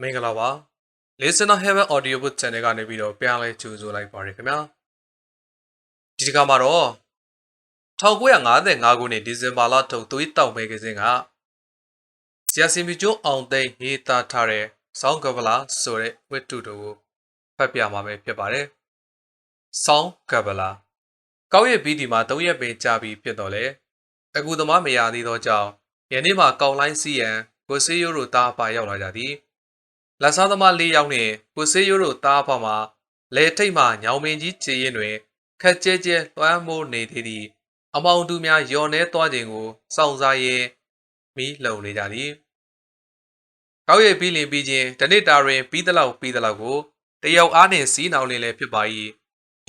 မင်္ဂလာပါ Listener Heaven Audiobook Channel ကနေပြီးတော့ပြန်လဲကြိုဆိုလိုက်ပါရခင်ဗျာဒီတစ်ခါမှာတော့1955ခုနှစ်ဒီဇင်ဘာလထုတ်သွေးတောက်မဲကစင်းကဆီယာစင်မီကျိုးအောင်သိန်းရေးသားထားတဲ့ဆောင်းကပလာဆိုတဲ့ဝတ္ထုတို့ကိုဖတ်ပြမှာပဲဖြစ်ပါတယ်ဆောင်းကပလာကောက်ရဲ့ပြီးဒီမှာ၃ရက်ပင်ကြာပြီဖြစ်တော့လေအကူသမားမရသေးသောကြောင့်ယနေ့မှကောက်လိုင်းစီရန်ကိုစေးရိုးတို့တားပါရောက်လာကြသည် လက်စားသမား၄ယောက်နှင့်ကိုစေးရိုးတို့တားပါမှာလဲထိတ်မှညောင်မင်းကြီးခြေရင်တွင်ခက်ကျဲကျဲလွှမ်းမိုးနေသေးသည့်အမောင်တူများယော်နေသွားခြင်းကိုစောင့်စားရင်းမိလုံနေကြသည်ကောက်ရည်ပြီးလင်ပြီးချင်းတနစ်တာတွင်ပြီးသလောက်ပြီးသလောက်ကိုတယောက်အားနှင့်စီးနှောင်နေလည်းဖြစ်ပါ၏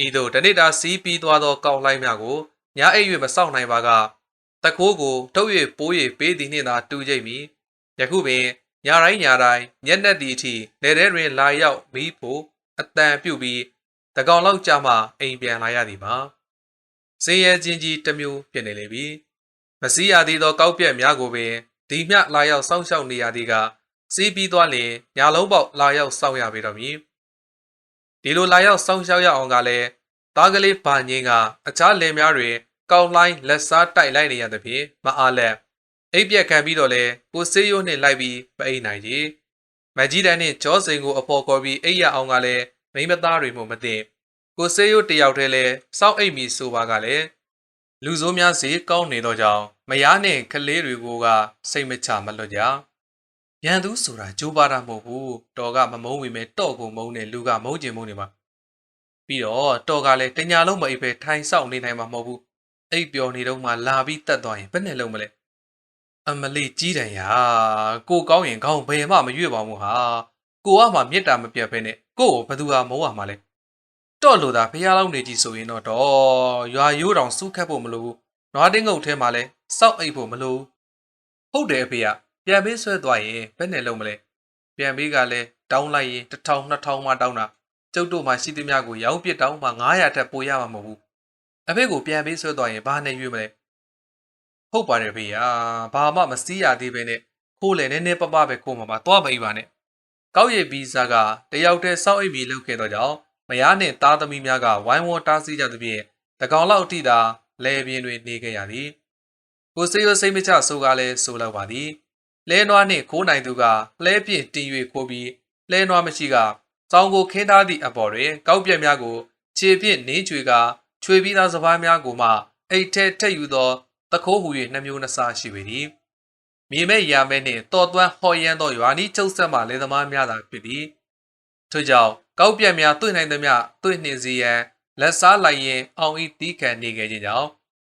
ဤသို့တနစ်တာစီးပြီးသွားသောကောက်လိုက်များကိုညအိပ်၍မစောင့်နိုင်ပါကတကိုးကိုထုတ်၍ပိုး၍ပေးသည်နှင့်သာတူကြိတ်မီယခုပင် ညတိုင်းညတိုင်းမျက်နှက်သည့်အထိလေထဲတွင်လာရောက်မီးဖို့အတန်ပြုတ်ပြီးတကောင်လောက်ကြာမှအိမ်ပြန်လာရသည်မှာစင်ရဲချင်းကြီးတစ်မျိုးဖြစ်နေလေပြီမစည်းရသေးသောကောက်ပြက်များကိုပင်ဒီမျှလာရောက်စောင့်ရှောက်နေရသည်ကစီးပြီးသွားလျင်ညာလုံးပေါက်လာရောက်စောင့်ရပေတော့မည်ဒီလိုလာရောက်စောင့်ရှောက်ရအောင်ကလည်းသားကလေးဘာငင်းကအခြားလင်များတွင်ကောက်လိုင်းလက်စားတိုက်လိုက်နေရသဖြင့်မအားလက် အိပ်ပြက်ခံပြီးတော့လဲကိုစေးရိုးနှင့်လိုက်ပြီးမအိပ်နိုင်ကြီးမကြီးတန်းနှင့်ကြောစိန်ကိုအဖော်ခေါ်ပြီးအိပ်ရအောင်ကလည်းမိမသားတွေမှမသိကိုစေးရိုးတယောက်တည်းလဲစောက်အိပ်မီဆိုပါကလည်းလူဆိုးများစီကောင်းနေတော့ကြောင်းမယားနှင့်ကလေးတွေကိုကစိတ်မချမလွတ်ကြရန်သူဆိုတာကြိုးပါတာမဟုတ်ဘူးတော်ကမမုန်းဝင်မဲ့တော့ကိုမုန်းနေလူကမုန်းကျင်မုန်းနေမှာပြီးတော့တော်ကလည်းတညာလုံးမအိပ်ပဲထိုင်ဆောက်နေနိုင်မှာမဟုတ်ဘူးအိပ်ပျော်နေတော့မှလာပြီးတတ်သွားရင်ဘယ်နဲ့လုံးမလဲ အမလေးကြီးတန်ရာကိုကောင်းရင်ကောင်းဘယ်မှမရွေ့ပါဘူးဟာကိုကမှမေတ္တာမပြတ်ပဲနဲ့ကိုကိုဘသူဟာမုန်းရမှာလဲတော့လို့သာဖះလောက်နေကြည့်ဆိုရင်တော့တော့ရွာရိုးတောင်စုခတ်ဖို့မလိုဘူးနွားတင်းငုတ်ထဲမှာလဲစောက်အိပ်ဖို့မလိုဘူးဟုတ်တယ်အဖေကပြန်ပေးဆွဲသွားရင်ဘယ်နဲ့လုံးမလဲပြန်ပေးကလည်းတောင်းလိုက်ရင်1000 2000မှတောင်းတာကျုပ်တို့မှရှိသမျှကိုရောင်းပစ်တောင်းမှ900ထက်ပိုရမှာမဟုတ်ဘူးအဖေကိုပြန်ပေးဆွဲသွားရင်ဘာနဲ့ရွေးမလဲ ဟုတ်ပါတယ်ဖေယာဘာမှမစည်းရသေးပဲနဲ့ခိုးလေနည်းနည်းပပပဲခိုးမှာပါသွားမအိပ်ပါနဲ့ကောက်ရည်ဗီဇာကတယောက်တည်းစောက်အိပ်ပြီးလုပ်ခဲ့တော့ကြောင့်မယားနှင့်သားသမီးများကဝိုင်းဝန်းတားဆီးကြသဖြင့်တကောင်လောက်အထိသာလဲပြင်းတွင်နေခဲ့ရသည်ကိုစေရစိတ်မချဆိုကားလဲဆိုလောက်ပါသည်လဲနွားနှင့်ခိုးနိုင်သူကလဲပြင်းတင်၍ခိုးပြီးလဲနွားမရှိကစောင်းကိုခင်းထားသည့်အပေါ်တွင်ကောက်ပြက်များကိုခြေဖြင့်နင်းချွေကချွေပြီးသားစပားများကိုမှအိတ်ထဲထက်ယူသော တခိုးဟူ၍နှမျိုးနှစားရှိပေသည်မြေမဲ့ရာမဲနှင့်တော်သွမ်းဟော်ရမ်းသောရွာနီးချုပ်ဆက်မှလဲသမားများသာဖြစ်သည်ထို့ကြောင့်ကောက်ပြက်များတွေ့နိုင်သမျှတွေ့နှင်စီရန်လက်စားလိုက်ရင်အောင်ဤတီးခံနေခဲ့ခြင်းကြောင့်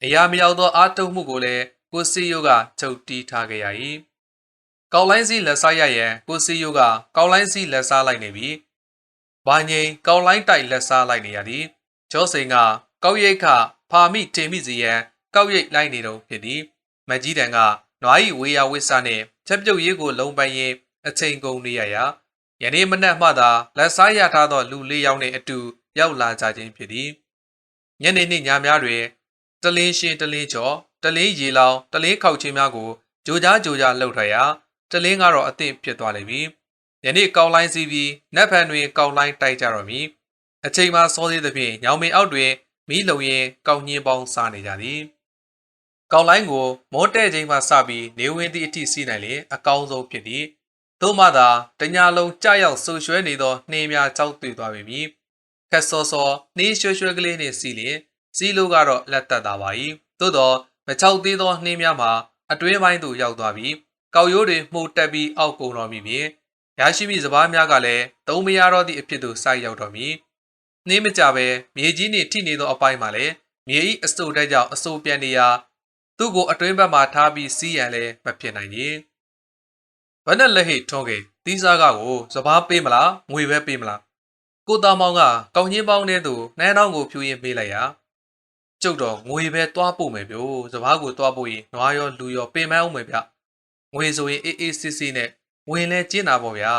အရာမရောက်သောအာတုံမှုကိုလည်းကိုစီယိုကချုပ်တီးထားခဲ့ရ၏ကောက်လိုင်းစီလက်စားရရန်ကိုစီယိုကကောက်လိုင်းစီလက်စားလိုက်နေပြီးဘာငိန်ကောက်လိုင်းတိုက်လက်စားလိုက်နေရသည်ကျောစိန်ကကောက်ရိတ်ခဖာမိတင်မိစီရန် ကောက်ရိတ်လိုက်နေတော့ဖြစ်သည်မကြီးတန်ကနွားဤဝေယဝိဆာနှင့်ချက်ပြုတ်ရေးကိုလုံပိုင်ရင်အချိန်ကုန်နေရရာယနေ့မနက်မှသာလက်စားရထားသောလူလေးယောက်နှင့်အတူရောက်လာကြခြင်းဖြစ်သည်ညနေနှင့်ညများတွင်တလင်းရှင်တလင်းကျော်တလင်းရေလောင်တလင်းခောက်ချင်းများကိုကြိုကြားကြိုကြားလှုပ်ထရာတလင်းကတော့အသင့်ဖြစ်သွားလိမ့်မည်ယနေ့ကောင်းလိုင်းစီးပြီးနက်ဖန်တွင်ကောင်းလိုင်းတိုက်ကြတော့မည်အချိန်မှစောသေးသဖြင့်ညောင်မင်းအောက်တွင်မီးလုံရင်ကောင်းညင်းပေါင်းစားနေကြသည် ကောင်းလိုင်းကိုမောတဲ့ချိန်မှစပြီးနေဝင်သည့်အထိစီးနိုင်လေအကောင်းဆုံးဖြစ်သည်သို့မှသာတညာလုံးကြရောက်ဆူရွှဲနေသောနှင်းများကြောက်တွေ့သွားပေမည်ခက်စောစောနှင်းရွှဲရွှဲကလေးနှင့်စီးလျင်စီးလို့ကတော့လက်သက်သာပါ၏သို့တော့မချောက်သေးသောနှင်းများမှာအတွင်းပိုင်းသို့ရောက်သွားပြီးကောက်ရိုးတွေမှုတ်တက်ပြီးအောက်ကုန်တော်မူပြီးရရှိမိစပားများကလည်းသုံးမရတော့သည့်အဖြစ်သို့စိုက်ရောက်တော်မူနှင်းမကြပဲမြေကြီးနှင့်ထိနေသောအပိုင်းမှာလည်းမြေဤအစိုးတက်ကြောင့်အစိုးပြန်နေရာ သူ့ကိုအတွင်းဘက်မှာထားပြီးစီးရန်လည်းမဖြစ်နိုင်ကြီးဘယ်နဲ့လက်ဟိထုံးကေတီးစားကကိုစပားပေးမလားငွေပဲပေးမလားကိုသားမောင်ကကောင်းချင်းပေါင်းတဲ့သူနှမ်းတောင်းကိုဖြူရင်ပေးလိုက်ရကျုပ်တော့ငွေပဲသွားပို့မယ်ဗျို့စပားကိုသွားပို့ရင်နွားရောလူရောပေးမအောင်မယ်ဗျငွေဆိုရင်အေးအေးစစ်စစ်နဲ့ဝင်လဲကျင်းတာပေါ့ဗျာ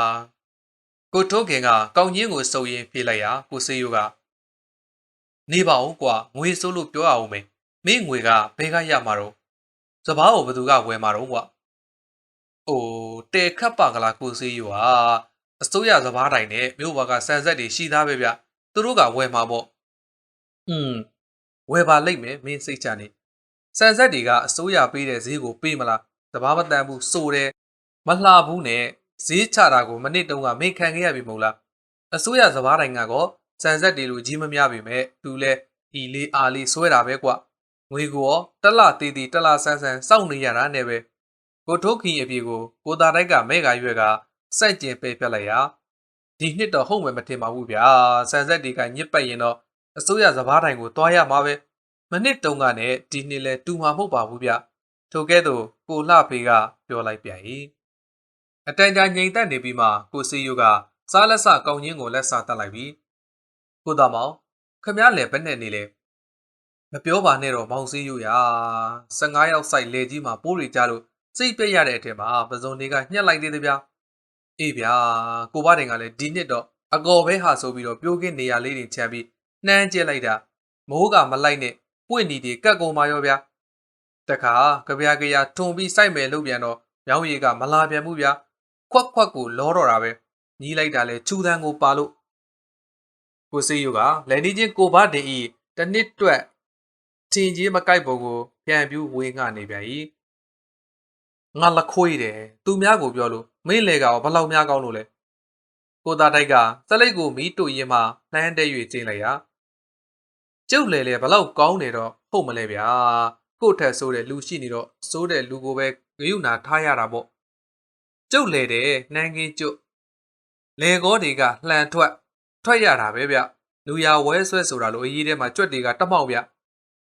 ကိုထိုးခင်ကကောင်းချင်းကိုစုပ်ရင်ပြေးလိုက်ရကိုစေးရိုးကနေပါဦးကွာငွေစိုးလို့ပြောရအောင်မယ် မင်းငွေကဘဲကရမှာတော့စပားကိုဘသူကဝယ်မှာတော့ကွာအိုးတဲခတ်ပါကလားကိုစေးရိုးဟာအစိုးရစပားတိုင်နဲ့မြို့ဘကဆန်ဆက်တွေရှိသားပဲဗျသူတို့ကဝယ်မှာပေါ့อืมဝယ်ပါလိမ့်မယ်မင်းစိတ်ချနေဆန်ဆက်တွေကအစိုးရပေးတဲ့ဈေးကိုပေးမလားစပားမတန်ဘူးစိုးတယ်မလှဘူးနဲ့ဈေးချတာကိုမနစ်တုန်းကမင်းခံခဲ့ရပြီမဟုတ်လားအစိုးရစပားတိုင်ကတော့ဆန်ဆက်တွေလိုကြီးမများပြီမဲ့သူလဲဤလေးအားလေးဆွဲတာပဲကွ ငွေကိုရောတက်လာသေးသေးတက်လာဆန်းဆန်းစောင့်နေရတာနဲ့ပဲကိုထိုးခီအပြေကိုကိုသားတိုက်ကမဲကရွက်ကစန့်ကျင်ပဲပြက်လိုက်ရဒီနှစ်တော့ဟုတ်မယ်မထင်ပါဘူးဗျာဆန်ဆက်တွေကညစ်ပတ်ရင်တော့အစိုးရစပားတိုင်ကိုတွားရမှာပဲမနစ်တုန်းကနဲ့ဒီနှစ်လဲတူမှာမဟုတ်ပါဘူးဗျထိုကဲ့သို့ကိုလှဖေးကပြောလိုက်ပြန်၏အတန်ကြာငိမ်သက်နေပြီးမှကိုစီယိုကစားလက်စကောင်းချင်းကိုလက်စားတက်လိုက်ပြီးကိုသားမောင်ခမည်းလည်းဘယ်နဲ့နေလဲ မပြောပါနဲ့တော့မောင်စီယိုရာ15ရောက်ဆိုင်လေကြီးမှာပိုးတွေကြလို့စိတ်ပြက်ရတဲ့အထက်မှာပစုံတွေကညှက်လိုက်သေးတယ်ဗျာအေးဗျာကိုဘတိုင်ကလည်းဒီနှစ်တော့အကော်ပဲဟာဆိုပြီးတော့ပြိုးကင်းနေရလေးတွေချမ်းပြီးနှမ်းကျက်လိုက်တာမိုးကမလိုက်နဲ့ပွင့်နီတွေကတ်ကုန်ပါရောဗျာတခါကြပြာကြရာထုံပြီးစိုက်မယ်လို့ပြန်တော့မြောင်းရည်ကမလာပြန်ဘူးဗျာခွက်ခွက်ကိုလောတော့တာပဲညီးလိုက်တာလဲချူတန်းကိုပါလို့ကိုစီယိုကလက်နီချင်းကိုဘတင်ဤတနစ်တွက် ထင်ကြီးမကိုက်ပုံကိုပြန်ပြူးဝင်းငှနေပြန်၏ငါလက်ခွေးတယ်သူများကိုပြောလို့မင်းလေကရောဘလောက်များကောင်းလို့လဲကိုသားတိုက်ကစလိတ်ကိုမီးတို့ရင်မှလှမ်းတဲ့၍ကျင်းလိုက်ရာကျုပ်လေလေဘလောက်ကောင်းနေတော့ဟုတ်မလဲဗျာကို့ထက်ဆိုးတဲ့လူရှိနေတော့ဆိုးတဲ့လူကိုပဲဂယုနာထားရတာပေါ့ကျုပ်လေတဲ့နှမ်းကင်းကျုပ်လေကောတွေကလှန်ထွက် ထွက်ရတာပဲဗျလူရဝဲဆွဲဆိုတာလို့အရေးထဲမှာကြွက်တွေကတမောက်ဗျ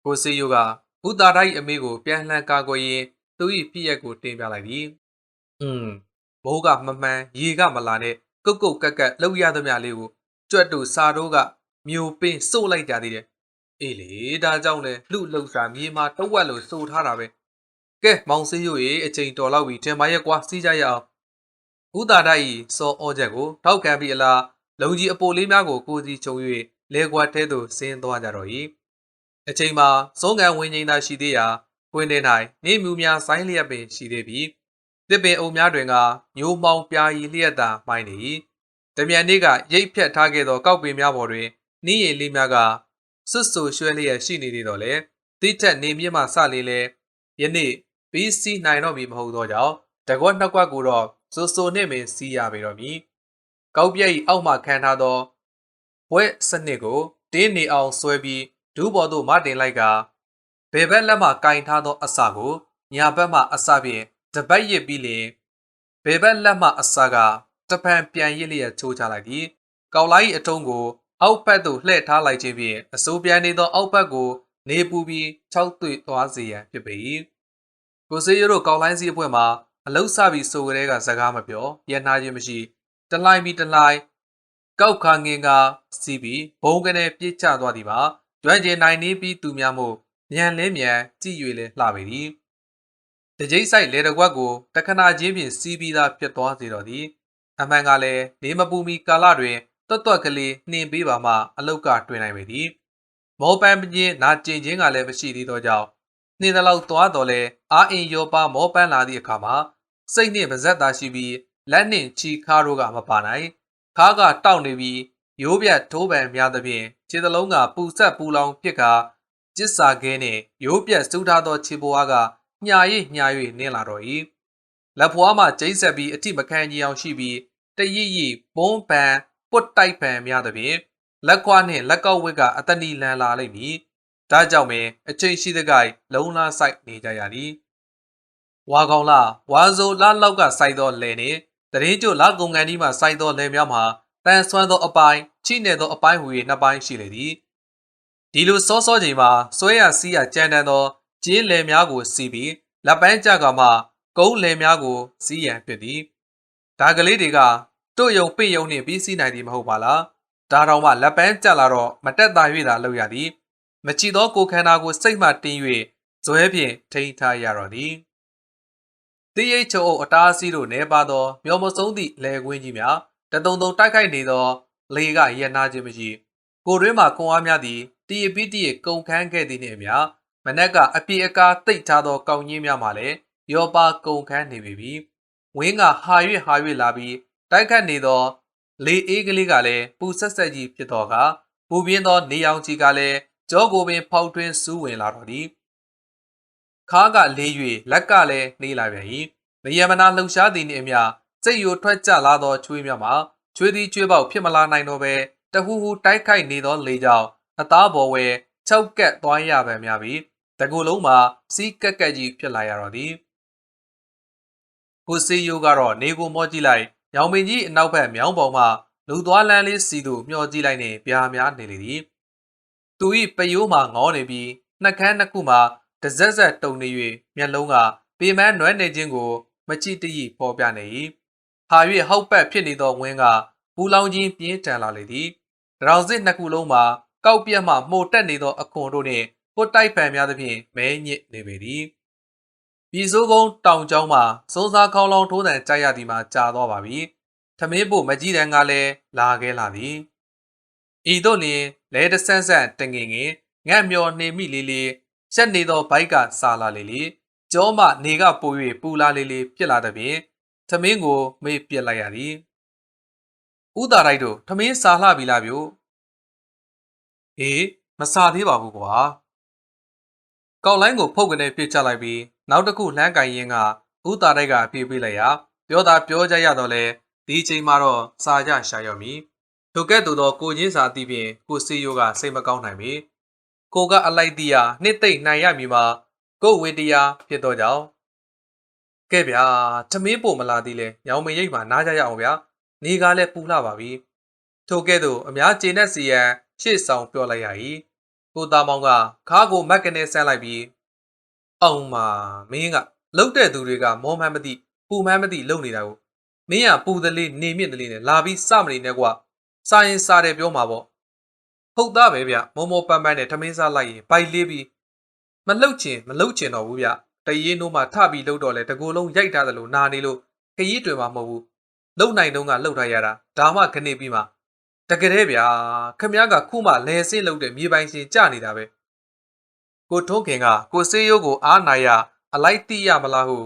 ကိုစီယိုကဘူတာတိုက်အမေကိုပြန်လှန်ကာကွယ်ရင်သူ၏ပြည့်ရက်ကိုတင်ပြလိုက်သည်။อืมမိုးကမမှန်ရေကမလာနဲ့ကုတ်ကုတ်ကက်ကက်လှုပ်ရသမျှလေးကိုကြွက်တို့စာတို့ကမျိုးပင်စို့လိုက်ကြသေးတယ်။အေးလေဒါကြောင့်လဲလူလှုပ်ရှာမြေမှာတဝက်လို့စို့ထားတာပဲ။ကဲမောင်စည်းရွေအချိန်တော်လောက်ပြီထင်ပါရဲ့ကွာစီးကြရအောင်။ဘူတာတိုက်၏စောအောချက်ကိုထောက်ခံပြီးအလားလုံကြီးအပိုလေးများကိုကိုစီချုံ၍လဲကွာထဲသို့ဆင်းသွားကြတော့၏။ အချိန်မှာစုံကံဝင်းငိမ့်သာရှိသေးရာကွင်းထဲ၌နေမြူများဆိုင်းလျက်ပင်ရှိသေးပြီးတစ်ပင်အုံများတွင်ကညိုမောင်ပြာရီလျက်သာမိုင်းနေ၏တမြန်နေ့ကရိတ်ဖြတ်ထားခဲ့သောကောက်ပင်များပေါ်တွင်နှီးရည်လေးများကဆွတ်ဆူရွှဲလျက်ရှိနေသေးတော့လေတိထက်နေမြင့်မှစလေးလဲယနေ့ပြီးစီးနိုင်တော့ပြီမဟုတ်သောကြောင့်တကွက်နှစ်ကွက်ကိုတော့စိုးစိုးနှင့်ပင်စီးရပေတော့မည်ကောက်ပြက်၏အောက်မှခံထားသောဘွဲ့စနစ်ကိုတင်းနေအောင်ဆွဲပြီး ဒူးပေါ်သို့မတင်လိုက်ကဘယ်ဘက်လက်မှကင်ထားသောအစာကိုညာဘက်မှအစာဖြင့်တပတ်ရစ်ပြီးလင်ဘယ်ဘက်လက်မှအစာကတပံပြန်ရစ်လျက်ချိုးချလိုက်ပြီးကောက်လိုက်အထုံးကိုအောက်ဘက်သို့လှည့်ထားလိုက်ခြင်းဖြင့်အစိုးပြန်နေသောအောက်ဘက်ကိုနေပူပြီးခြောက်သွေ့သွားစေရန်ဖြစ်ပေ၏ကိုစေးရတို့ကောက်လိုင်းစီအဖွဲ့မှာအလုဆပြီးဆိုကြတဲ့ကစကားမပြောရန်နာခြင်းမရှိတလိုင်းပြီးတလိုင်းကောက်ခါငင်ကစီးပြီးဘုံကနေပြစ်ချသွားသည်မှာ ကျွမ်းကျင်နိုင်နေပြီးသူများမို့မြန်လဲမြန်ကြည့်၍လဲလှပေသည်တကြိတ်ဆိုင်လေတကွက်ကိုတခဏချင်းဖြင့်စီးပြီးသားဖြစ်သွားစေတော်သည်အမှန်ကလည်းနေမပူမီကာလတွင်တွတ်တွက်ကလေးနှင်ပေးပါမှအလောက်ကတွင်နိုင်ပေသည်မောပန်းပင်းနာကျင်ခြင်းကလည်းမရှိသေးသောကြောင့်နှင်းသလောက်သွားတော်လဲအာအင်ရောပါမောပန်းလာသည့်အခါမှာစိတ်နှင့်ပါဇက်သာရှိပြီးလက်နှင့်ချီခါတို့ကမပါနိုင်ခါကတောက်နေပြီးရိုးပြတ်ထိုးပံများသဖြင့် ခြေသလုံးကပူဆက်ပူလောင်ဖြစ်ကာကျစ်စာခဲနှင့်ရိုးပြက်စူးထားသောခြေပွားကညာရိပ်ညာ၍နင်းလာတော့၏လက်ဖွားမှကျိတ်ဆက်ပြီးအထိမခံကြီးအောင်ရှိပြီးတရိပ်ရိပ်ပုံးပန်ပွတ်တိုက်ပန်များသဖြင့်လက်ခွားနှင့်လက်ကောက်ဝက်ကအတဏီလန်လာလိမ့်မည်ဒါကြောင့်ပင်အချိန်ရှိတဲ့ကိုင်လုံလားဆိုင်နေကြရသည်ဝါကောင်လာဝါဆိုလာလောက်ကစိုက်သောလယ်နှင့်တရင်ကျိုလာကုံကန်ဒီမှစိုက်သောလယ်များမှာတန်ဆွမ်းသောအပိုင်း ချိနေသောအပိုင်းဟူ၍နှစ်ပိုင်းရှိလေသည်ဒီလိုစောစောချိန်မှာဆွဲရစီးရကြမ်းတမ်းသောကျင်းလယ်များကိုစီးပြီးလက်ပန်းကြကမှကုန်းလယ်များကိုစီးရန်ဖြစ်သည်ဒါကလေးတွေကတို့ယုံပိယုံနှင့်ပြီးစီးနိုင်သည်မဟုတ်ပါလားဒါတော်မှလက်ပန်းကြလာတော့မတက်တာ၍သာလုပ်ရသည်မချီသောကိုခန္ဓာကိုစိတ်မှတင်း၍ဇွဲဖြင့်ထိန်းထားရတော့သည်တိရိတ်ချုံအုပ်အတားအဆီးတို့နေပါသောမျောမဆုံးသည့်လယ်ကွင်းကြီးများတတုံတုံတိုက်ခိုက်နေသော လေကရနာခြင်းမရှိကိုတွင်းမှာခွန်အားများသည်တည်ပြီးတည်ကုံခန်းခဲ့သည်နှင့်အမျှမနက်ကအပြေအကားတိတ်ထားသောကောင်းကြီးများမှလည်းရောပါကုံခန်းနေပြီ။ဝင်းကဟာ၍ဟာ၍လာပြီးတိုက်ခတ်နေသော လေအေးကလေးကလည်းပူဆက်ဆက်ကြီးဖြစ်တော်ကပူပြင်းသောနေရောင်ကြီးကလည်းကြောကိုပင်ဖောက်ထွင်းစူးဝင်လာတော်သည်ခါးကလေး၍လက်ကလည်းနှေးလာပြန်၏မယမနာလှုပ်ရှားသည်နှင့်အမျှစိတ်ယိုထွက်ကြလာသောချွေးမြမှာ ချွေးသည်ချွေးပေါက်ဖြစ်မလာနိုင်တော့ပဲတဟူဟူတိုက်ခိုက်နေသောလေကြောင့်အသားပေါ်ဝဲ၆ကက်သွားရပံများပြီးတကူလုံးမှာစီးကက်ကက်ကြီးဖြစ်လာရတော့သည်ကိုစီယိုကတော့နေကိုမော့ကြည့်လိုက်ညောင်ပင်ကြီးအနောက်ဘက်မြောင်းပေါ်မှလူသွားလန်းလေးစီသူမျှော်ကြည့်လိုက်နေပြားများနေလေသည်သူ၏ပယိုးမှငေါနေပြီးနှက်ခမ်းနှစ်ခုမှတဇက်ဇက်တုံနေ၍မျက်လုံးကပေမန်းနွမ်းနေခြင်းကိုမကြည့်တည်ပေါ်ပြနေ၏ ဟာ၍ဟောက်ပတ်ဖြစ်နေသောဝင်းကပူလောင်ခြင်းပြင်းထန်လာလေသည်တရောင်စစ်နှစ်ခုလုံးမှာကောက်ပြက်မှမှုတ်တက်နေသောအခွန်တို့နှင့်ပုတ်တိုက်ပံများသဖြင့်မဲညစ်နေပေသည်ပြည်စိုးကုန်းတောင်ကျောင်းမှာစိုးစားခေါင်းလောင်းထိုးတန်ကြိုက်ရသည်မှာကြာတော့ပါပြီထမင်းဖို့မကြည့်တန်းကလည်းလာခဲ့လာသည်ဤသို့လျင်လဲတဆန်းဆန်းတငင်ငင်ငတ်မျောနေမိလေးလေးရက်နေသောဘိုက်ကစာလာလေလေကျောမနေကပို၍ပူလာလေးလေးပြစ်လာသည်ဖြင့် ထမင်းကို မေးပြစ်လိုက်ရသည်ဥသာတိုက်တို့ထမင်းစာလှပြီလားဗျို့ဟေးမစာသေးပါဘူးကွာကောက်လိုင်းကိုဖုတ်ကနေပြစ်ချလိုက်ပြီးနောက်တစ်ခုလှမ်းကင်ရင်ကဥသာတိုက်ကပြေးပေးလိုက်ရာပြောတာပြောကြရတော့လဲဒီချိန်မှာတော့စာကြရှာရောက်မီထိုကဲ့သို့သောကိုချင်းစာအသည့်ဖြင့်ကိုစီယိုကစိတ်မကောင်းနိုင်ပေကိုကအလိုက်တီးယာနှစ်သိမ့်နိုင်ရမည်မှာကိုဝေတရားဖြစ်တော့ကြောင်း ကဲဗျာထမင်းပို့မလာသေးလဲညောင်မရိပ်မှာနားကြရအောင်ဗျာနေကားလည်းပူလှပါပြီထိုကဲ့သို့အများကျေနပ်စီရန်ရှေ့ဆောင်ပြောလိုက်ရ၏ကိုသားမောင်ကခါးကိုမက်ကနေဆန်းလိုက်ပြီးအောင်မာမင်းကလှုပ်တဲ့သူတွေကမောမှန်းမသိပူမှန်းမသိလုံနေတာကိုမင်းကပူသလေးနေမြင့်သလေးနဲ့လာပြီးစမနေနဲ့ကွာစာရင်စားတယ်ပြောမှာပေါ့ဟုတ်သားပဲဗျမောမောပန်းပန်းနဲ့ထမင်းစားလိုက်ရင်ဘိုက်လေးပြီးမလှုပ်ချင်မလှုပ်ချင်တော့ဘူးဗျ တရေနိုးမှထပြီးလှုပ်တော့လဲတကူလုံးရိုက်ထားသလိုနာနေလို့ခရီးတွင်မှာမဟုတ်ဘူးလှုပ်နိုင်တော့ကလှုပ်ထားရတာဒါမှခနေပြီးမှတကယ်တည်းဗျာခမ ्या ကခုမှလဲစင်းလှုပ်တဲ့မြေပိုင်ရှင်ကြနေတာပဲကိုထုံးခင်ကကိုစေးရိုးကိုအားနာရအလိုက်တိရမလားဟု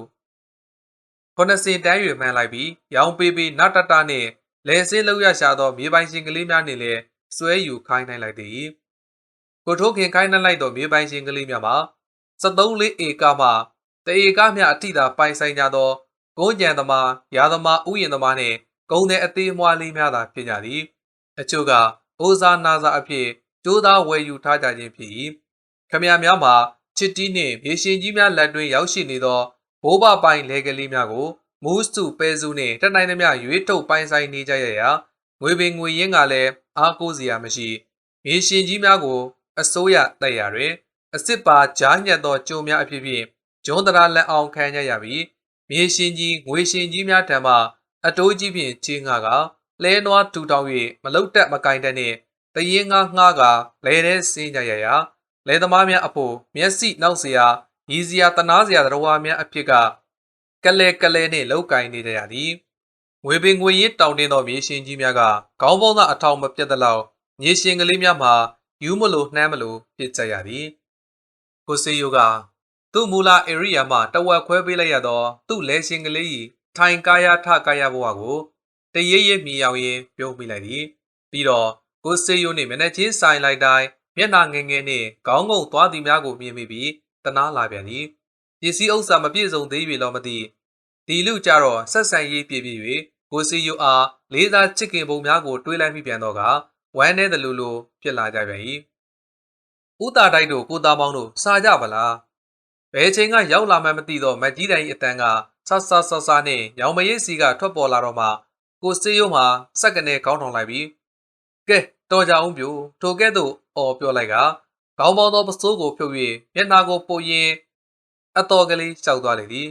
ခုနစင်တန်းရွေမှန်းလိုက်ပြီးရောင်ပေးပြီးနတ်တတနဲ့လဲစင်းလောက်ရရှာသောမြေပိုင်ရှင်ကလေးများနဲ့လည်းစွဲယူခိုင်းနိုင်လိုက်သည်ကိုထိုးခင်ခိုင်းနှက်လိုက်သောမြေပိုင်ရှင်ကလေးများမှာ 73လေးဧကမှတဧကမြအထိသာပိုင်ဆိုင်ကြသောကုန်းကြံသမားရာသမားဥယျာဉ်သမားနှင့်ကုန်းတဲ့အသေးအမွှားလေးများသာဖြစ်ကြသည်အချို့ကအိုးစားနာစားအဖြစ်ကျိုးသားဝယ်ယူထားကြခြင်းဖြစ်၏ခမရများမှာချစ်တီးနှင့်ရေရှင်ကြီးများလက်တွင်ရောက်ရှိနေသောဘိုးဘပိုင်လေကလေးများကိုမူးစုပဲစုနှင့်တနိုင်သမျှရွေးထုတ်ပိုင်ဆိုင်နေကြရရာငွေပင်ငွေရင်းကလည်းအားကိုးစရာမရှိ ရေရှင်ကြီးများကို အစိုးရတိုက်ရာတွင် အစ်စ်ပါကြားညက်သောကြုံများအဖြစ်ဖြင့်ဂျွန်တရာလက်အောင်ခံရရပြီးမြေရှင်ကြီးငွေရှင်ကြီးများထံမှအတိုးကြီးဖြင့်ချင်းငါကလဲနွားထူထောင်၍မလုတ်တက်မကင်တဲ့နှင့်တရင်ငါငှားကလဲတဲ့စင်းကြရရာလဲသမားများအဖို့မျက်စိနောက်စရာရည်စရာတနာစရာတော်ဝါများအဖြစ်ကကလဲကလဲနှင့်လောက်ကင်နေကြရသည်ငွေပင်ငွေရင်းတောင်တင်းသောမြေရှင်ကြီးများကခေါင်းပေါင်းသားအထောင်မပြတ်သလောက်မြေရှင်ကလေးများမှာယူးမလို့နှမ်းမလို့ပြစ်ကြရသည် ကိုစေယိုကသူ့မူလာဧရိယာမှာတဝက်ခွဲပေးလိုက်ရသော သူ့လဲရှင်ကလေး၏ထိုင်ကာယထကာယဘဝကိုတရေရဲမြည်ရောက်ရင်းပြုံးမိလိုက်သည်ပြီးတော့ကိုစေယိုနှင့်မျက်နှာချင်းဆိုင်လိုက်တိုင်းမျက်နှာငယ်ငယ်နှင့်ခေါင်းငုံသွားသည်များကိုမြင်မိပြီးတနာလာပြန်သည်ပစ္စည်းဥစ္စာမပြည့်စုံသေး၍တော့မသိဒီလူကြတော့ဆက်ဆံရေးပြည့်ပြည့်၍ကိုစီယိုအားလေးစားချစ်ခင်ပုံများကိုတွေးလိုက်မိပြန်တော့ကဝမ်းနဲ့တလူလူဖြစ်လာကြပြန်၏ ဥတာတိုက်တို့ကိုသားမောင်းတို့စားကြပါလားဘယ်ချိန်ကရောက်လာမှမသိတော့မကြီးတိုင်အတန်းကဆဆဆဆနဲ့ရောင်မရိပ်စီကထွက်ပေါ်လာတော့မှကိုစေးရုံမှာစက်ကနေခေါင်းထောင်လိုက်ပြီးကဲတော်ကြအောင်ပြိုထိုကဲ့သို့အော်ပြောလိုက်ကခေါင်းပေါင်းသောပစိုးကိုဖြုတ်၍မျက်နှာကိုပိုရင်အတော်ကလေးလျှောက်သွားလေသည်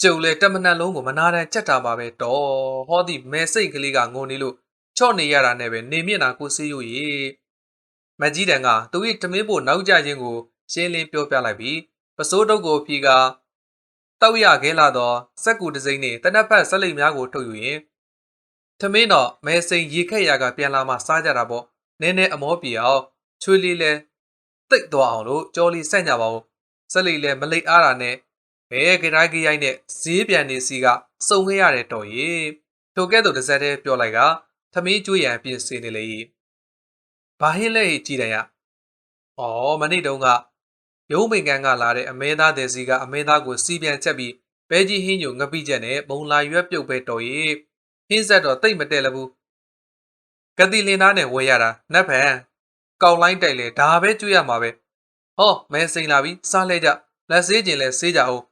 ကျုပ်လည်းတမနက်လုံးကိုမနာတမ်းချက်တာပါပဲတော်ဟောသည့်မဲစိတ်ကလေးကငုံနေလို့ချော့နေရတာနဲ့ပဲနေမျက်နှာကိုစေးရည် မကြီးတန်ကသူ၏တမင်းဖို့နောက်ကျခြင်းကိုရှင်းလင်းပြောပြလိုက်ပြီးပစိုးတုပ်ကိုဖြီကတောက်ရခဲလာသောစက်ကူတစိမ့်နှင့်တနက်ဖက်ဆက်လိပ်များကိုထုတ်ယူရင်ထမင်းတော့မဲစိန်ရေခက်ရာကပြန်လာမှစားကြတာပေါ့နည်းနည်းအမောပြေအောင်ချွေးလေးလဲတိတ်သွားအောင်လို့ကြောလေးဆက်ညပါဦးဆက်လိပ်လဲမလိတ်အားတာနဲ့ဘဲကြိုက်ကြိုက်နဲ့ဈေးပြန်နေစီကစုံခဲ့ရတယ်တော်ရေထိုကဲ့သို့တစ်စက်တည်းပြောလိုက်ကသမီးကျွေးရန်ပြင်ဆင်နေလေ၏ ဘာဟင်းလဲကြည်တယ်ရဩမနေ့တုန်းကရုံးမိန်ကန်ကလာတဲ့အမဲသားတဲ့စီကအမဲသားကိုစီးပြန်ချက်ပြီးဘဲကြီးဟင်းညိုငပိချက်နဲ့မုံလာရွက်ပြုတ်ပဲတော်၏ဟင်းဆက်တော့တိတ်မတဲ့လဘူးကတိလင်းသားနဲ့ဝဲရတာနတ်ဖန်ကောက်လိုက်တိုက်လေဒါပဲကျွေးရမှာပဲဟောမဲစိန်လာပြီစားလဲကြလက်ဆေးကျင်လဲဆေးကြအောင်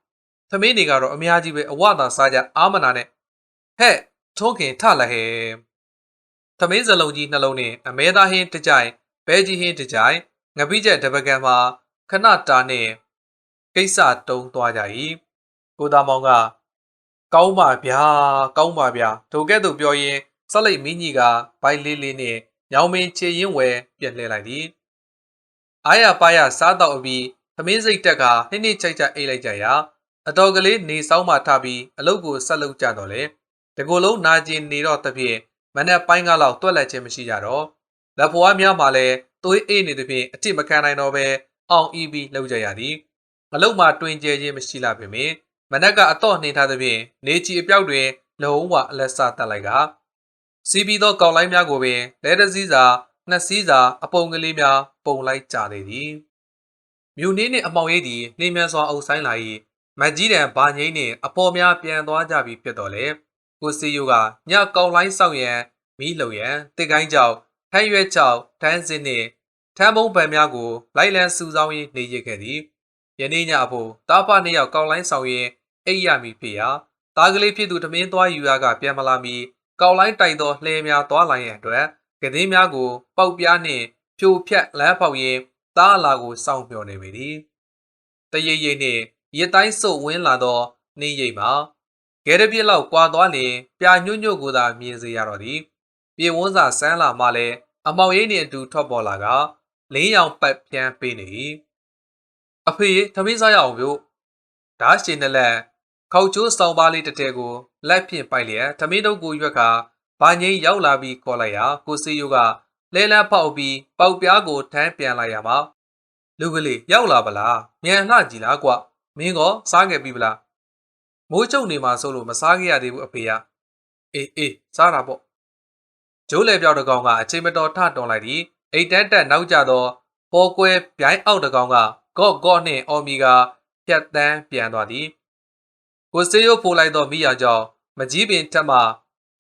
သမီးတွေကတော့အများကြီးပဲအဝသာစားကြအာမနာနဲ့ဟဲ့ထုံးခင်ထလာဟဲ့ သမင်းစလုံးကြီးနှလုံးနဲ့အမဲသားဟင်းတစ်ကြိုင်ဘဲကြီးဟင်းတစ်ကြိုင်ငပိချက်တပကံမှာခဏတာနဲ့ကိစ္စတုံးသွားကြ၏ကိုသားမောင်ကကောင်းပါဗျာကောင်းပါဗျာဒုကဲ့သို့ပြောရင်းဆက်လိုက်မင်းကြီးကဘိုက်လေးလေးနဲ့ညောင်မင်းချေရင်ဝဲပြက်လှဲလိုက်သည်အားရပါရစားတော့အပြီးသမင်းစိတ်တက်ကနှိမ့်နှိမ့်ချိုက်ချိုက်အိတ်လိုက်ကြရာအတော်ကလေးနေဆောင်မှထပြီးအလုတ်ကိုဆက်လုပ်ကြတော့လေတကိုယ်လုံးနာကျင်နေတော့တဖြင့် မနဲ့ပိုင်းကားလောက်တွက်လက်ခြင်းမရှိကြတော့လက်ဖွားများမှလည်းသွေးအေးနေသဖြင့်အစ်စ်မခံနိုင်တော့ပဲအောင်အီးပြီးလှုပ်ကြရသည်အလုတ်မှတွင်ကျဲခြင်းမရှိလာပေမယ့်မနက်ကအတော့နှင်းထားသဖြင့်နေချီအပြောက်တွင်လုံးဝအလက်ဆတက်လိုက်ကစီးပြီးသောကောက်လိုင်းများကိုပင်လဲတစည်းစာနှစ်စည်းစာအပုံကလေးများပုံလိုက်ကြသေးသည်မြူနင်းနှင့်အမောင်ရိပ်သည်နှင်းမြန်စွာအုပ်ဆိုင်လာ၏မက်ကြီးတန်ဘာငိမ့်နှင့်အပေါ်များပြန်သွားကြပြီးဖြစ်တော်လေ ကိုစီယိုကညကောက်လိုင်းဆောက်ရန်မီးလုံရန်တစ်ကိုင်းကြောက်ထမ်းရွက်ကြောက်ထမ်းစင်းနှင့်ထမ်းမုံပံများကိုလိုက်လံစူဆောင်းရင်းနေရခဲ့သည်ယနေ့ညအဖို့တားဖနှစ်ယောက်ကောက်လိုင်းဆောင်ရင်းအိပ်ရမည်ဖြစ်ရာသားကလေးဖြစ်သူတမင်းသွားယူရကပြန်မလာမီကောက်လိုင်းတိုင်သောလှဲများသွားလာရန်အတွက်ကသင်းများကိုပေါက်ပြားနှင့်ဖြိုဖြက်လမ်းပေါက်ရင်းသားအလာကိုစောင့်မျှော်နေပေသည်တရိပ်ရိပ်နှင့်ရတိုင်းစုပ်ဝင်းလာသောနှင်းရိပ်မှာ ဂဲရပြစ်လောက်ကွာသွားလျင်ပြာညွတ်ညွတ်ကိုသာမြင်စေရတော့သည်ပြေဝန်းစာဆန်းလာမှလည်းအမောင်ရိပ်နှင့်အတူထွက်ပေါ်လာကလင်းရောင်ပတ်ပြန်ပေးနေ၏အဖေသမီးစားရအောင်ဗျဓာတ်ရှင်နဲ့လက်ခောက်ကျိုးဆောင်ပါလေးတစ်တဲကိုလက်ဖြင့်ပိုက်လျက်သမီးတို့ကိုရွက်ကဘာငိမ့်ရောက်လာပြီးခေါ်လိုက်ရာကိုစီယိုကလဲလန်းဖောက်ပြီးပေါက်ပြားကိုထမ်းပြန်လိုက်ရမှာလူကလေးရောက်လာပလားမြန်လှကြည်လားကွမင်းကစားခဲ့ပြီပလား မိုးချုံနေမှာဆိုလို့မစားခဲ့ရသေးဘူးအဖေကအေးအေးစားတာပေါ့ကျိုးလေပြောက်တကောင်ကအချိန်မတော်ထတွန်လိုက်သည်အိတ်တက်တက်နောက်ကျသောပေါ်ကွဲပြိုင်းအောက်တကောင်ကကော့ကော့နှင့်အော်မီကဖြတ်တန်းပြန်သွားသည်ကိုစေးရိုးဖိုးလိုက်သောမိယာကြောင့်မကြီးပင်ထက်မှ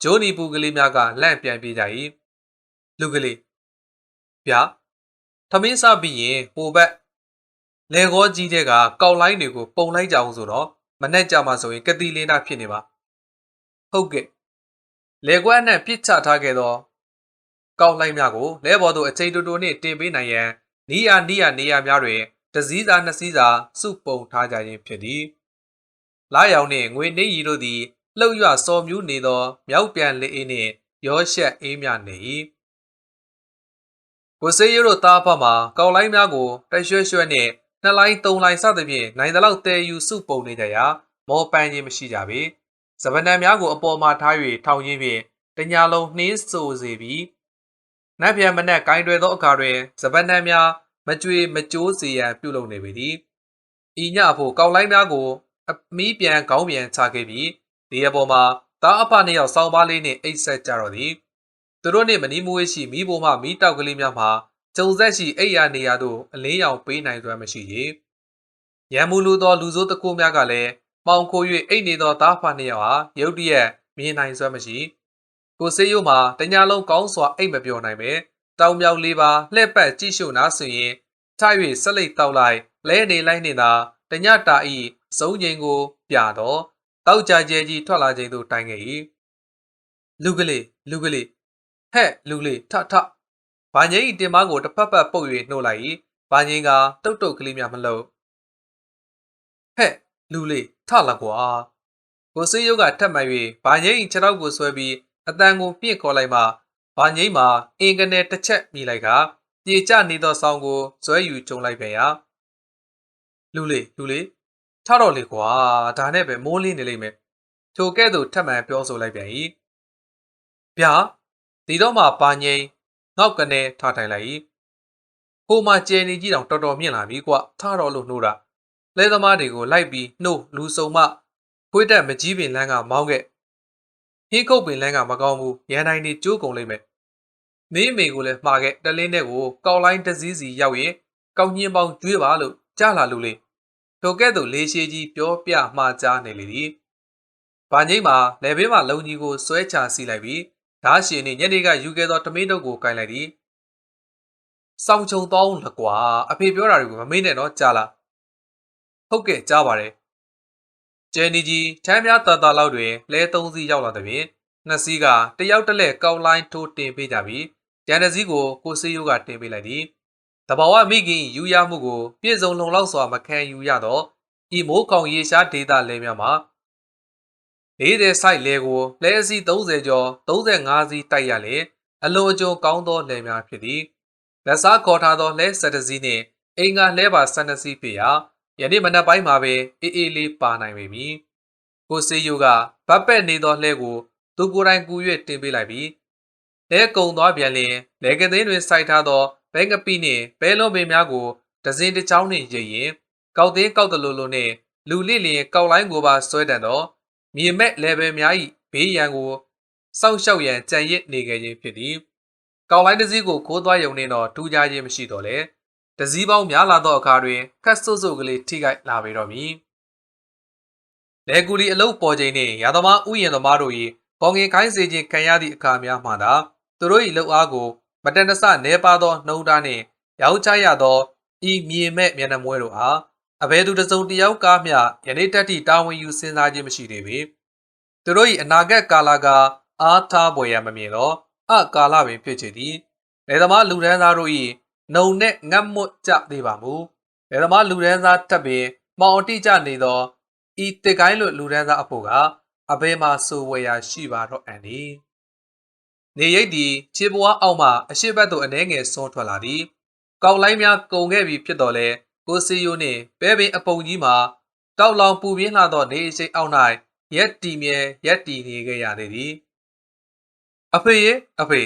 ဂျိုးနီပူကလေးများကလန့်ပြန်ပြေးကြ၏လူကလေးဗျာသမင်းစားပြီးရင်ဟိုဘက်လေကောကြီးတဲ့ကကောက်လိုင်းတွေကိုပုံလိုက်ကြအောင်ဆိုတော့ မနဲ့ကြမှာဆိုရင်ကတိလင်းတာဖြစ်နေပါဟုတ်ကဲ့လေကွက်နဲ့ပြစ်ချထားခဲ့သောကောက်လိုက်များကိုလဲဘော်သို့အချိန်တူတူနှင့်တင်ပေးနိုင်ရန်နီးယာနီးယာနေရာများတွင်တစည်းစာနှစ်စည်းစာစုပုံထားကြခြင်းဖြစ်သည်လာရောင်နှင့်ငွေနေရီတို့သည်လှုပ်ရွစော်မြူးနေသောမြောက်ပြန်လေးအေးနှင့်ရောရှက်အေးမြနေ၏ကိုစေးရတို့သားဖတ်မှာကောက်လိုင်းများကိုတရွှဲရွှဲနှင့် နှစ်လိုင်းသုံးလိုင်းစသဖြင့်နိုင်သလောက်တဲယူစုပုံနေကြရာမောပန်းခြင်းမရှိကြပေစပနံများကိုအပေါ်မှထား၍ထောင်ခြင်းဖြင့်တညာလုံးနှင်းဆိုစေပြီးနတ်ပြန်မနက်ကိုင်းတွယ်သောအခါတွင်စပနံများမကြွေမကြိုးစေရန်ပြုလုပ်နေပေသည်ဤညအဖို့ကောက်လိုင်းများကိုအမီးပြန်ခေါင်းပြန်ချခဲ့ပြီးဒီအပေါ်မှာတားအဖနှစ်ယောက်စောင်းပါးလေးနှင့်အိတ်ဆက်ကြတော့သည်သူတို့နှင့်မနီးမဝေးရှိမိဘမှမိတောက်ကလေးများမှာ ကျုံဆက်ရှိအိယာနေရာသို့အလင်းရောင်ပေးနိုင်စွမ်းမရှိရေရန်မူလူသောလူဆိုးတကူများကလည်းမောင်ခို၍အိတ်နေသောသားဖာနှစ်ယောက်ဟာရုတ်တရက်မြင်နိုင်စွမ်းမရှိကိုစေးရုံမှာတညာလုံးကောင်းစွာအိတ်မပြောနိုင်ပဲတောင်မြောက်လေးပါလှည့်ပတ်ကြည့်ရှုနာဆိုရင်ထိုက်၍ဆက်လက်တောက်လိုက်လဲနေလိုက်နေတာတညတာဤစုံငိန်ကို ပြတော့တောက်ကြကျဲကြီးထွက်လာခြင်းသို့တိုင်ခဲ့၏လူကလေးလူကလေးဟဲ့လူကလေးထထ ဘာငိမ့်တင်မကိုတစ်ဖက်ဖက်ပုတ်၍နှိုးလိုက်၏ဘာငိမ့်ကတုတ်တုတ်ကလေးများမလို့ဟဲ့လူလေးထလာကွာကိုစေးရုပ်ကထက်မှန်၍ဘာငိမ့်ခြေထောက်ကိုဆွဲပြီးအတန်ကိုပြင့်ခေါ်လိုက်မှဘာငိမ့်မှာအင်ကနေတစ်ချက်မိလိုက်ကပြေကျနေသောဆောင်းကိုဇွဲယူကျုံလိုက်ပြန်ရလူလေးလူလေးထတော့လေကွာဒါနဲ့ပဲမိုးလင်းနေလိမ့်မယ်ထိုကဲ့သို့ထပ်မံပြောဆိုလိုက်ပြန်၏ဗျာဒီတော့မှပါငိမ့် ငေါက်ကနေထထိုင်လိုက်၏ဟိုမှာကျယ်နေကြီးတောင်တော်တော်မြင့်လာပြီကွထတော့လို့နှိုးတာလဲသမားတွေကိုလိုက်ပြီးနှိုးလူစုံမခွေးတက်မကြီးပင်လန်းကမောင်းခဲ့ဟင်းခုတ်ပင်လန်းကမကောင်းဘူးရန်တိုင်းနေကျိုးကုန်လိမ့်မယ်မင်းမေကိုလည်းမှားခဲ့တလင်းတဲ့ကိုကောက်လိုင်းတစည်းစီရောက်ရင်ကောက်ညင်းပေါင်းကျွေးပါလို့ကြားလာလို့လေထိုကဲ့သို့လေးရှိကြီးပြောပြမှားကြားနေလေသည်ဘာငိမ့်မှာလေဘေးမှာလုံကြီးကိုဆွဲချစီလိုက်ပြီး ဓာရှင်နှင့်ညနေကယူခဲ့သောတမင်းတို့ကိုကင်လိုက်သည်စောင်းချုံတောင်းလကွာအဖေပြောတာတွေကိုမမေ့နဲ့တော့ကြားလားဟုတ်ကဲ့ကြားပါတယ်ကျန်နီကြီးချမ်းများတာတာလောက်တွင်လဲသုံးစီးရောက်လာတဲ့ပြင်နှစ်စီးကတယောက်တစ်လက်ကောက်လိုင်းထိုးတင်ပေးကြပြီးကျန်တစ်စီးကိုကိုစေးယိုးကတင်ပေးလိုက်သည်တဘာဝမိခင်ယူရမှုကို ပြည့်စုံလုံလောက်စွာမခံယူရတော့ဤမိုးကောင်ရေရှားဒေတာလဲများမှာ 40ဆိုင်လဲကိုလဲအစီ30ကျော်35စီးတိုက်ရလေအလွန်အကျွံကောင်းသောလဲများဖြစ်သည်လက်စားခေါ်ထားသောလဲ7စီးနှင့်အင်္ဂါလဲပါ12စီးဖြစ်ရာယနေ့မနက်ပိုင်းမှာပဲအေးအေးလေးပါနိုင်ပေမည်ကိုစေယိုကဗတ်ပက်နေသောလှဲကိုသူကိုယ်တိုင်ကူ၍တင်ပေးလိုက်ပြီးလဲကုံသွားပြန်လျင်လဲကသိန်းတွင်စိုက်ထားသောဘဲငပိနှင့်ဘဲလုံးပင်များကိုဒဇင်တစ်ချောင်းနှင့်ရိပ်ရင်ကောက်သေးကောက်တလူလိုနှင့်လူလိလျင်ကောက်လိုင်းကိုပါဆွဲတန်သော မြေမဲ့လဲပဲများ၏ဘေးရန်ကိုစောင့်ရှောက်ရန်ကြံရစ်နေခဲ့ခြင်းဖြစ်သည်ကောက်လိုင်းတစ်စီးကိုခိုးသွားရုံနှင့်တော့ထူးခြားခြင်းမရှိတော့လေတစည်းပေါင်းများလာသောအခါတွင်ခတ်ဆုပ်ဆုပ်ကလေးထိခိုက်လာပေတော့မည်။လေကူလီအလုတ်ပေါ်ချိန်နှင့်ရာသမားဥယျာဉ်သမားတို့၏ပေါငင်ခိုင်းစေခြင်းခံရသည့်အခါများမှသာသူတို့၏လှုပ်အားကိုမတန်တဆနေပါသောနှုံသားနှင့်ရောက်ချရသောဤမြေမဲ့မျက်နှာမွဲတို့အား အဘယ်သူတစ်စုံတစ်ယောက်ကားမျှယနေ့တက်သည့်တာဝန်ယူစဉ်းစားခြင်းမရှိသေးပေ။သူတို့၏အနာဂတ်ကာလကအားထားပွေရမမြင်သောအကာလပင်ဖြစ်ချေသည်။လေသမားလူဒန်းသားတို့၏နှုံနဲ့ငတ်မွတ်ကြသေးပါမူ။လယ်သမားလူဒန်းသားတက်ပင်မောင်အတိကျနေသောဤတစ်ကိုင်းလိုလူဒန်းသားအဖို့ကအဘဲမှာဆိုဝယ်ရာရှိပါတော့အန်ဒီ။နေရိပ်ဒီခြေပွားအောက်မှအရှိဘက်သို့အနှဲငယ်ဆွန်းထွက်လာသည်။ကောက်လိုင်းများကုံခဲ့ပြီးဖြစ်တော်လဲ ကိုစီယိုနှင့်ပဲပင်အပုံကြီးမှာတောက်လောင်ပူပြင်းလာသောနေရှိအောက်၌ရက်တီမြဲရက်တီနေခဲ့ရသေးသည်။အဖေရေအဖေ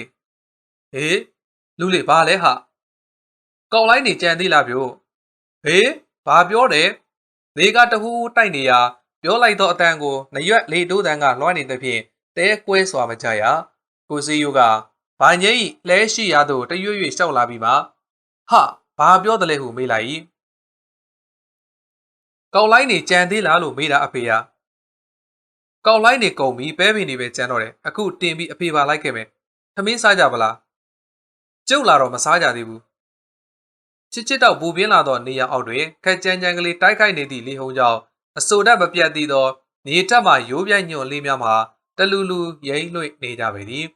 ဟေးလူလေးဘာလဲဟာကောက်လိုက်နေကြံသေးလားဗျို့ဟေးဘာပြောတယ်လေကတဟူးတိုက်နေရပြောလိုက်တော့အတန်ကိုနရွက်လေတိုးတန်ကလွှမ်းနေတဲ့ဖြင့်တဲကွဲစွာမကြရကိုစီယိုကဘာငိမ့်လဲရှိရသို့တရွရွရှောက်လာပြီးမှဟာဘာပြောတယ်လဲဟုမေးလိုက် ကောက်လိုက်နေကြံသေးလားလို့မေးတာအဖေကကောက်လိုက်နေကုန်ပြီပဲပင်နေပဲကြံတော့တယ်အခုတင်ပြီးအဖေပါလိုက်ခဲ့မယ်သမင်းစားကြပါလားကျုပ်လာတော့မစားကြသေးဘူးချစ်ချစ်တော့ပူပြင်းလာသောနေရာအောက်တွင်ခက်ကြမ်းကြမ်းကလေးတိုက်ခိုက်နေသည့်လေဟုံကြောင့်အဆိုတတ်မပြတ်သေးသောနေထက်မှရိုးပြိုင်ညွန့်လေးများမှာတလူလူရိမ့်လွှင့်နေကြပေသည်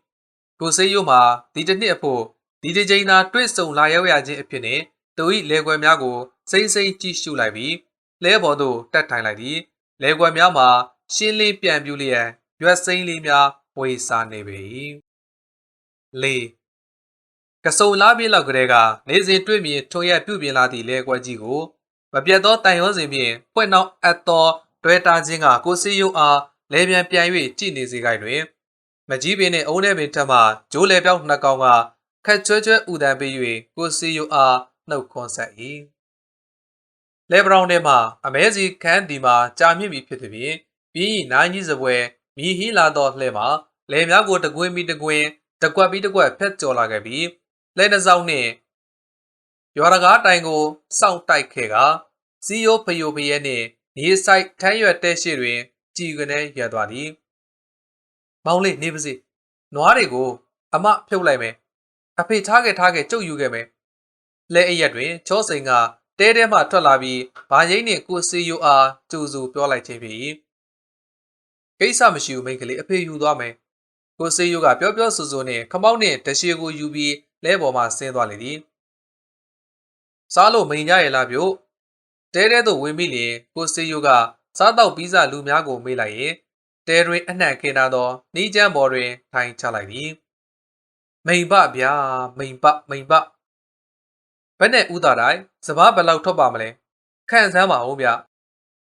ကိုစေးရိုးမှာဒီတစ်နှစ်အဖို့ဒီတစ်ချိန်သာတွေ့ဆုံလာရောက်ရခြင်းအဖြစ်နှင့်သူ၏လေကွယ်များကိုစိမ့်စိမ့်ကြည့်ရှုလိုက်ပြီး လဲပေါ်သို့တက်ထိုင်လိုက်သည်လေကွယ်များမှာရှင်းလင်းပြန်ပြူလျက်ရွက်စိမ့်လေးများဝေစားနေပေ၏လေးကစုံလားပြည့်လောက်ကလေးကနေစဉ်တွေ့မြင်ထုံရက်ပြုတ်ပြင်လာသည့်လဲကွက်ကြီးကိုမပြတ်သောတန်ရောစဉ်ဖြင့်ဖွင့်နှောက်အပ်သောတွဲတာခြင်းကကိုစီယုံအားလဲပြန်ပြန်၍ကြည်နေစေခိုင်တွင် မကြီးပင်နှင့်အုံးထဲပင်ထက်မှဂျိုးလေပြောက်နှစ်ကောင်ကခက်ချွဲချွဲဥဒံပေး၍ကိုစီယုံအားနှုတ်ခွန်းဆက်၏ လေဘရောင်ထဲမှအမဲစီခန်းဒီမှာကြာမြင့်ပြီဖြစ်သည်ဖြင့်ပြီးနိုင်ကြီးစပွဲမြည်ဟီလာသောလှဲမှာလေများကိုတကွင်းပြီးတကွင်းတကွက်ပြီးတကွက်ဖက်ကျော်လာခဲ့ပြီးလက်နှစောင်းနှင့်ရွာရကားတိုင်ကိုစောင့်တိုက်ခဲ့ကစီယိုဖယိုဖယဲနှင့်မြေဆိုင်ထမ်းရွက်တဲ့ရှိတွင် ကြည်ကနေရသွားသည်မောင်လေးနေပါစေနွားတွေကိုအမဖြုတ်လိုက်မယ်အဖေထားခဲ့ထားခဲ့ကြုတ်ယူခဲ့မယ်လဲအရက်တွင်ချောစိန်က တဲတဲမှထွက်လာပြီးဘာရိမ့်နှင့်ကိုစီယိုအားကျူစုပြောလိုက်ခြင်းဖြစ်၏ကိစ္စမရှိဘူးမိန်းကလေးအဖေယူသွားမယ်ကိုစီယိုကပြောပြောဆူဆူနှင့်ခမောက်နှင့်တရှိကိုယူပြီးလဲပေါ်မှဆင်းသွားလေသည်စားလို့မိန်ကြရဲ့လားဗျို့တဲတဲသို့ဝင်ပြီးလျင်ကိုစေယိုကစားတော့ပြီးစားလူများကိုမေးလိုက်ရင်တဲတွင်အနှံ့ခင်းထားသောနှီးချမ်းပေါ်တွင်ထိုင်ချလိုက်သည်မိန်ပဗျာမိန်ပမိန်ပ ဘယ်နဲ့ဥသာတိုင်းစပားဘယ်လောက်ထွက်ပါမလဲခန့်ဆန်းပါဦးဗျ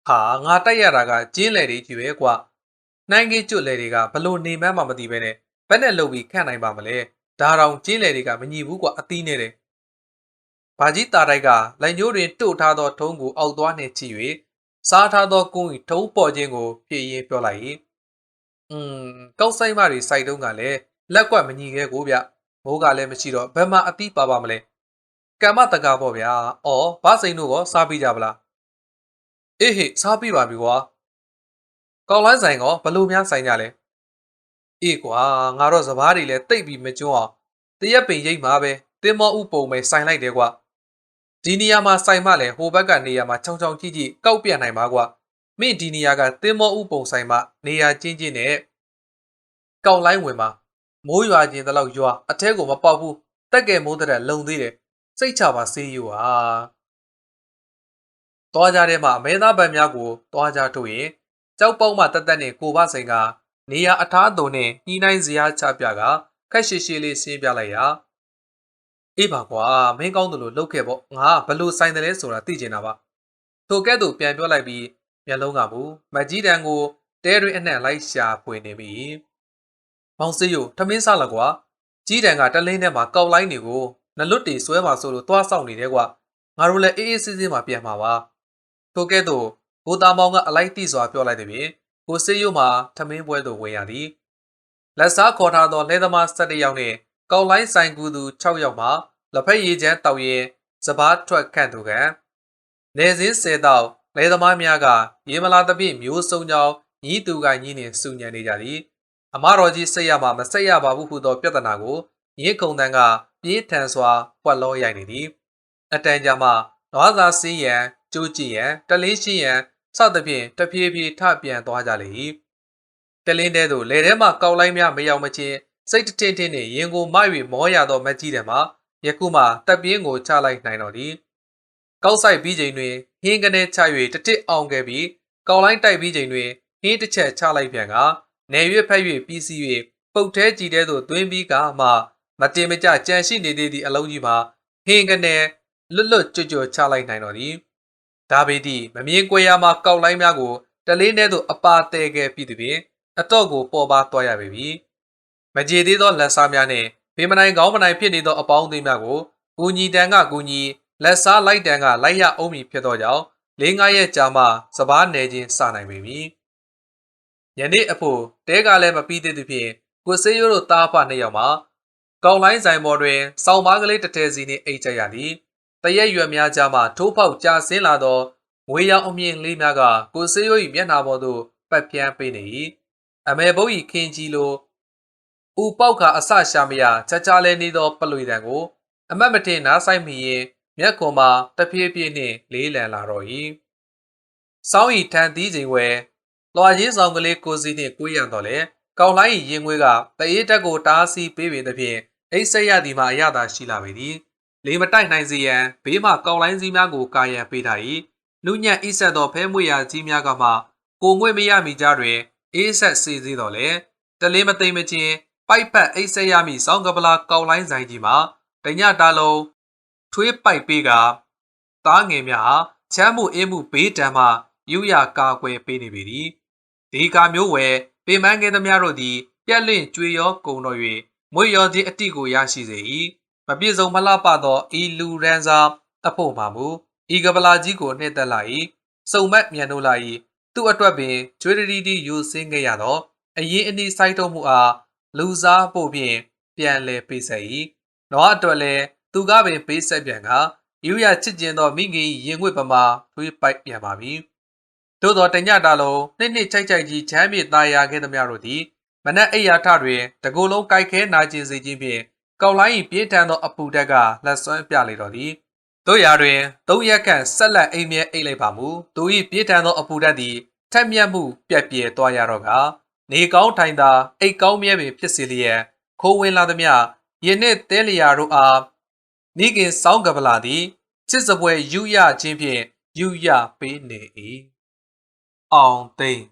ဟာငါတိုက်ရတာကကျင်းလေတွေကြီးပဲကွာနိုင်ကြီးကျွတ်လေတွေကဘလို့နေမှန်းမှမသိပဲနဲ့ဘယ်နဲ့လှုပ်ပြီးခန့်နိုင်ပါမလဲဒါတောင်ကျင်းလေတွေကမညီဘူးကွာအသီးနဲ့တယ်။ဘာကြီးတာတိုက်ကလိုင်ညိုးတွင်တို့ထားသောထုံးကိုအောက်သွားနှင့်ချီ၍စားထားသောကုန်း၏ထုံးပေါ်ခြင်းကိုဖြည့်ရင်းပြောလိုက်၏อืมကောက်ဆိုင်မတွေစိုက်တုံးကလည်းလက်ကွက်မညီခဲကိုဗျမိုးကလည်းမရှိတော့ဘယ်မှာအတိပါပါမလဲ ကမ္မတကာပေါ့ဗျာအော်ဘာစိန်တို့ကစားပြီးကြဗလားအေးဟေ့စားပြီးပါပြီကွာကောက်လိုင်းဆိုင်ကဘလို့များဆိုင်ကြလဲအေးကွာငါတော့စပားတွေလည်းတိတ်ပြီးမကျွန်းအောင်တရက်ပင်ရိတ်မှာပဲတင်မောဥပုံပဲဆိုင်လိုက်တယ်ကွာဒီနေရာမှာဆိုင်မလဲဟိုဘက်ကနေရာမှာချောင်းချောင်းကြီးကြီးကောက်ပြတ်နိုင်ပါကွာမင်းဒီနေရာကတင်မောဥပုံဆိုင်မှာနေရာချင်းချင်းနဲ့ကောက်လိုင်းဝင်မှာမိုးရွာခြင်းတလောက်ရွာအထဲကိုမပေါက်ဘူးတက်ကဲမိုးတဲ့လုံသေးတယ် စိတ်ချပါစေးယူဟာသွားကြတဲ့မှာအမဲသားဗန်များကိုသွားကြထုတ်ရင်ကြောက်ပေါက်မှတက်တက်နဲ့ကိုဘဆိုင်ကနေရာအထားအသွုံနဲ့ညှိနှိုင်းစရာချပြကခက်ရှိရှိလေးရှင်းပြလိုက်ရာအေးပါကွာမင်းကောင်းတယ်လို့လုပ်ခဲ့ပေါ့ငါဘလို့ဆိုင်တယ်လဲဆိုတာသိချင်တာပါထိုကဲ့သို့ပြန်ပြောလိုက်ပြီးမျက်လုံးကမူမကြီးတန်ကိုတဲတွင်အနှံ့လိုက်ရှာဖွေနေပြီမောင်စေးယိုထမင်းစားလာကွာကြီးတန်ကတလင်းထဲမှာကောက်လိုက်နေကို နလွတ်တီဆွဲပါဆိုလို့သွားဆောင်နေတယ်ကွာငါတို့လည်းအေးအေးဆေးဆေးမှပြန်မှာပါထိုကဲ့သို့ဘိုးသားမောင်ကအလိုက်တိစွာပြောလိုက်တဲ့ပြင်ကိုစေးယိုမှထမင်းပွဲသို့ဝင်ရသည်လက်စားခေါ်ထားသောလဲသမား၁၁ယောက်နှင့်ကောက်လိုင်းဆိုင်ကူသူ6ယောက်မှလက်ဖက်ရည်ချမ်းတောက်ရင်စပားထွက်ခန့်သူကနေစင်းဆယ်တောက်လဲသမားများကရေမလာသဖြင့်မျိုးစုံကြောင်းညီသူကညီနှင့်စုညံနေကြသည်အမတော်ကြီးစိတ်ရမှမစိတ်ရပါဘူးဟုသောပြဿနာကိုရင်းခုံတန်းက ပြေးထန်စွာပွက်လောရိုက်နေသည်အတန်ကြာမှနွားစာစင်းရန်ကျိုးကြည့်ရန်တလင်းရှင်းရန်စသဖြင့်တဖြည်းဖြည်းထပြန်သွားကြလေ၏တလင်းတဲသို့လေထဲမှကောက်လိုက်များမရောက်မချင်းစိတ်တထင်းထင်းနှင့်ရင်ကိုမ၍မောရသောမက်ကြီးတယ်မှာယခုမှတပ်ပြင်းကိုချလိုက်နိုင်တော်သည်ကောက်ဆိုင်ပြီးချိန်တွင်ဟင်းကနေချ၍တတစ်အောင်ခဲ့ပြီးကောက်လိုက်တိုက်ပြီးချိန်တွင်ဟင်းတစ်ချက်ချလိုက်ပြန်ကနေရွက်ဖက်၍ပြီးစီး၍ပုတ်သေးကြည်တဲ့သို့သွင်းပြီးကမှ မတင်မကြကြံရှိနေသေးသည့်အလုံးကြီးမှာဟင်းကနေလွတ်လွတ်ကြွကြွချလိုက်နိုင်တော်သည်ဒါပေသည့်မမြင်ကွယ်ရာမှာကောက်လိုက်များကိုတလေးနဲ့သို့အပါတဲခဲ့ပြီးသည်ဖြင့်အတော့ကိုပေါ်ပါသွားရပေပြီမကြေသေးသောလက်စားများနှင့်ဖေမနိုင်ကောင်းမနိုင်ဖြစ်နေသောအပေါင်းအသင်းများကိုကူညီတန်ကကူညီလက်စားလိုက်တန်ကလိုက်ရအောင်မည်ဖြစ်သောကြောင့်လေးငါးရက်ကြာမှစပားနယ်ချင်းစနိုင်ပေပြီယနေ့အဖို့တဲကလည်းမပြီးသေးသဖြင့်ကိုစေးရိုးတို့တားဖနှစ်ယောက်မှာ ကောင်းလိုင်းဆိုင်ပေါ်တွင်စောင်းမားကလေးတစ်ထည်စီနှင့်အိတ်ကြရသည်တရက်ရွယ်များကြားမှထိုးဖောက်ကြာဆင်းလာသောငွေရောင်အမြင့်လေးများကကိုစေးရိုး၏မျက်နှာပေါ်သို့ပတ်ပြန်းပေးနေ၏အမေဘုတ်၏ခင်းကြီးလိုဦးပေါက်ခါအဆရှာမရချာချာလဲနေသောပလွေတံကို အမတ်မတင်နားဆိုင်မိရင်မျက်ခွန်မှာတဖြည်းဖြည်းနှင့်လေးလံလာတော့၏စောင်းဤထန်သီးချိန်ဝဲလွာရင်းဆောင်ကလေးကိုစီနှင့်ကိုရံတော့လေ ကောင်းလိုင်းဤရင်ငွေကတအေးတက်ကိုတားဆီးပေးပေသဖြင့်အိတ်ဆက်ရသည်မှာအရသာရှိလာပေသည်လေမတိုက်နိုင်စေရန်ဘေးမှကောင်းလိုင်းစည်းများကိုကာရန်ပေးထား၏နုညံ့ဣဆက်သောဖဲမွေရာကြီးများကမှကိုငွေမရမိကြတွင်အေးဆက်စေသေးတော်လေတလင်းမသိမ့်မချင်းပိုက်ပတ်အိတ်ဆက်ရမိစောင်းကပလာကောက်လိုင်းဆိုင်ကြီးမှာတညတာလုံးထွေးပိုက်ပေးကသားငယ်များချမ်းမှုအေးမှုဘေးတံမှယူရကာကွယ်ပေးနေပေသည်ဒီကာမျိုးဝယ် ပေမန်းငယ်သမျှတို့သည်ပြက်လင့်ကြွေရောကုံတော်၍မွေရောခြင်းအတိကိုရရှိစေ၏မပြည့်စုံမလှပသောဤလူရန်စာအဖို့မှမူဤကပလာကြီးကိုနှိမ့်သက်လာ၏စုံမက်မြန်လို့လာ၏သူ့အတွက်ပင်ကျွေးရီတီယူစင်းခဲ့ရသောအရင်အနည်းဆိုင်တုံးမှုအားလူစားဖို့ဖြင့်ပြန်လဲပေးဆက်၏။နောအတွက်လည်းသူကပင်ပေးဆက်ပြန်ကယူရချစ်ကျင်သောမိခင်ရင်ငွေ့ပမာထွေးပိုက်ပြန်ပါပြီ။ သို့သောတညတာလုံးနှစ်နှစ်ချိုက်ချိုက်ကြီးချမ်းမြေသားရခဲ့သမျှတို့သည်မနက်အိယာထတွင်တကူလုံးကြိုက်ခဲနာကျင်စေခြင်းဖြင့်ကောက်လိုင်း၏ပြေးထန်သောအပူတက်ကလက်ဆွမ်းပြလေတော်သည်။တို့ရာတွင်သုံးရက်ခန့်ဆက်လက်အိမ်မြဲအိတ်လိုက်ပါမူသူ၏ပြေးထန်သောအပူတက်သည်ထက်မြက်မှုပြက်ပြဲသွားရတော့ကနေကောင်းထိုင်သာအိတ်ကောင်းမြဲပင်ဖြစ်စေလျက်ခိုးဝင်လာသည်မြယင်းနှင့်တဲလျာတို့အားမိခင်စောင်းကပလာသည်ချစ်စပွဲယူရခြင်းဖြင့်ယူရပေးနေ၏ အောင်သိန်း